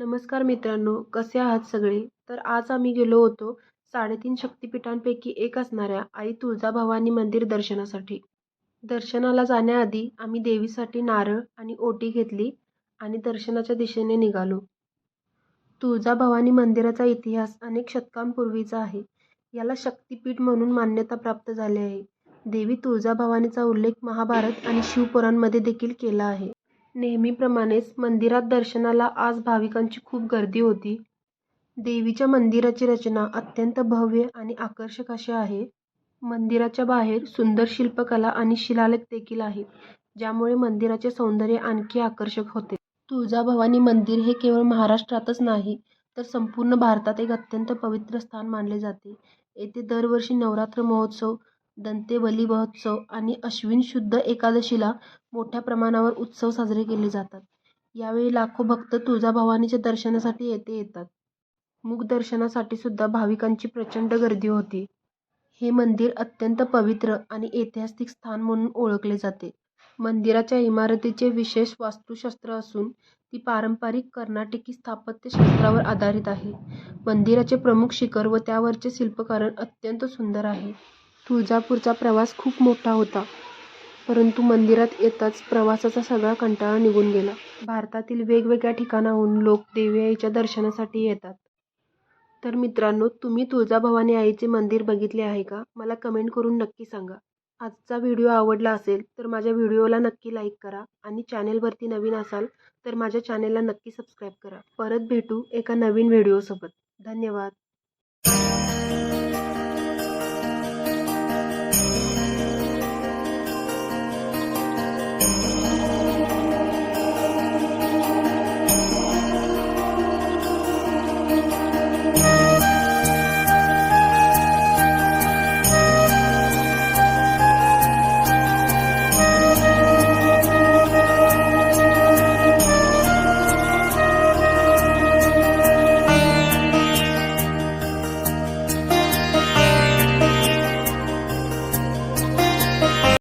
नमस्कार मित्रांनो कसे आहात सगळे? तर आज आम्ही गेलो होतो साडेतीन शक्तिपीठांपैकी एक असणाऱ्या आई तुळजाभवानी मंदिर दर्शनासाठी. दर्शनाला जाण्याआधी आम्ही देवीसाठी नारळ आणि ओटी घेतली आणि दर्शनाच्या दिशेने निघालो. तुळजाभवानी मंदिराचा इतिहास अनेक शतकांपूर्वीचा आहे. याला शक्तिपीठ म्हणून मान्यता प्राप्त झाली आहे. देवी तुळजाभवानीचा उल्लेख महाभारत आणि शिवपुराणमध्ये देखील केला आहे. नेहमीप्रमाणेच मंदिरात दर्शनाला आज भाविकांची खूप गर्दी होती. देवीच्या मंदिराची रचना अत्यंत भव्य आणि आकर्षक अशी आहे. मंदिराच्या बाहेर सुंदर शिल्पकला आणि शिलालेख देखील आहेत ज्यामुळे मंदिराचे सौंदर्य आणखी आकर्षक होते. तुळजाभवानी मंदिर हे केवळ महाराष्ट्रातच नाही तर संपूर्ण भारतात एक अत्यंत पवित्र स्थान मानले जाते. येथे दरवर्षी नवरात्र महोत्सव दंतेवली महोत्सव आणि अश्विन शुद्ध एकादशीला मोठ्या प्रमाणावर उत्सव साजरे केले जातात. यावेळी लाखो भक्त तुळजाभवानीच्या दर्शनासाठी येथे येतात. मुखदर्शनासाठी सुद्धा भाविकांची प्रचंड गर्दी होती. हे मंदिर अत्यंत पवित्र आणि ऐतिहासिक स्थान म्हणून ओळखले जाते. मंदिराच्या इमारतीचे विशेष वास्तुशास्त्र असून ती पारंपरिक कर्नाटकी स्थापत्यशास्त्रावर आधारित आहे. मंदिराचे प्रमुख शिखर व त्यावरचे शिल्पकारण अत्यंत सुंदर आहे. तुळजापूरचा प्रवास खूप मोठा होता. परंतु मंदिरात येताच प्रवासाचा सगळा कंटाळा निघून गेला. भारतातील वेगवेगळ्या ठिकाणाहून लोक देवी आईच्या दर्शनासाठी येतात. तर मित्रांनो तुम्ही तुळजाभवानी आईचे मंदिर बघितले आहे का? मला कमेंट करून नक्की सांगा. आजचा व्हिडिओ आवडला असेल तर माझ्या व्हिडिओला नक्की लाईक करा आणि चॅनेलवरती नवीन असाल तर माझ्या चॅनेलला नक्की सबस्क्राईब करा. परत भेटू एका नवीन व्हिडिओसोबत. धन्यवाद.